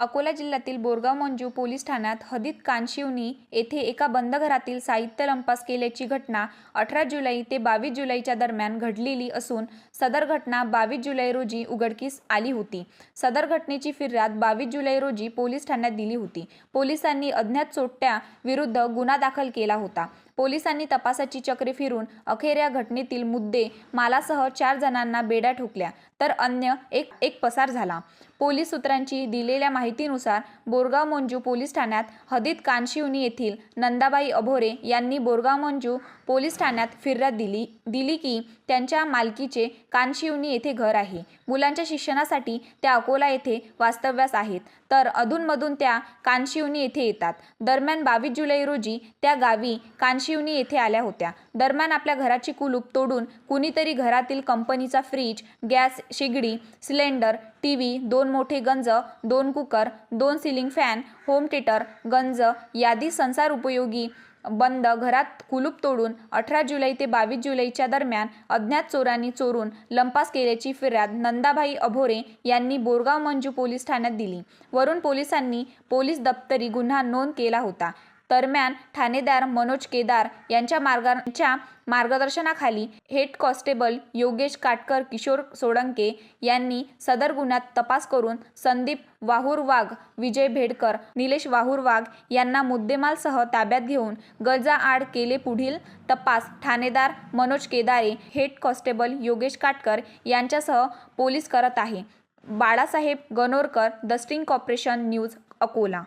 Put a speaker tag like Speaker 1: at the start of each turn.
Speaker 1: अकोला जिल्ह्यातील बोरगाव मंजू पोलीस ठाण्यात हदित कानशिवनी येथे एका बंद घरातील साहित्य लंपास केल्याची घटना अठरा जुलै ते बावीस जुलैच्या दरम्यान घडलेली असून सदर घटना बावीस जुलै रोजी उघडकीस आली होती. सदर घटनेची फिर्याद बावीस जुलै रोजी पोलीस ठाण्यात दिली होती. पोलिसांनी अज्ञात चोट्या विरुद्ध गुन्हा दाखल केला होता. पोलिसांनी तपासाची चक्रे फिरून अखेर या घटनेतील मुद्दे मालासह चार जणांना बेड्या ठोकल्या तर अन्य एक एक पसार झाला. पोलीस सूत्रांची दिलेल्या माहितीनुसार बोरगाव मंजू पोलीस ठाण्यात हदीत कानशिवनी येथील नंदाबाई अभोरे यांनी बोरगाव मंजू पोलीस ठाण्यात फिर्याद दिली दिली की त्यांच्या मालकीचे कानशिवनी येथे घर आहे. मुलांच्या शिक्षणासाठी त्या अकोला येथे वास्तव्यास आहेत. तर अधूनमधून त्या कानशिवनी येथे येतात. दरम्यान बावीस जुलै रोजी त्या गावी शिवनी येथे आल्या होत्या. दरम्यान आपल्या घराची कुलूप तोडून कुणीतरी घरातील कंपनीचा फ्रीज गॅस शेगडी सिलेंडर टी व्ही दोन मोठे गंज दोन कुकर दोन सिलिंग फॅन होम थिएटर गंज यादी संसार उपयोगी बंद घरात कुलूप तोडून अठरा जुलै ते बावीस जुलैच्या दरम्यान अज्ञात चोरांनी चोरून लंपास केल्याची फिर्याद नंदाबाई अभोरे यांनी बोरगाव मंजू पोलीस ठाण्यात दिली. वरून पोलिसांनी पोलीस दप्तरी गुन्हा नोंद केला होता. दरम्यान ठाणेदार मनोज केदार यांच्या मार्गांच्या मार्गदर्शनाखाली हेड कॉन्स्टेबल योगेश काटकर किशोर सोळंके यांनी सदर गुन्ह्यात तपास करून संदीप वाहुर वाघ विजय भेडकर निलेश वाहुर वाघ यांना मुद्देमालसह ताब्यात घेऊन गरजा आड केले पुढील तपास. ठाणेदार मनोज केदारे हेड कॉन्स्टेबल योगेश काटकर यांच्यासह पोलीस करत आहे. Balasaheb Ganorkar the sting corporation news Akola.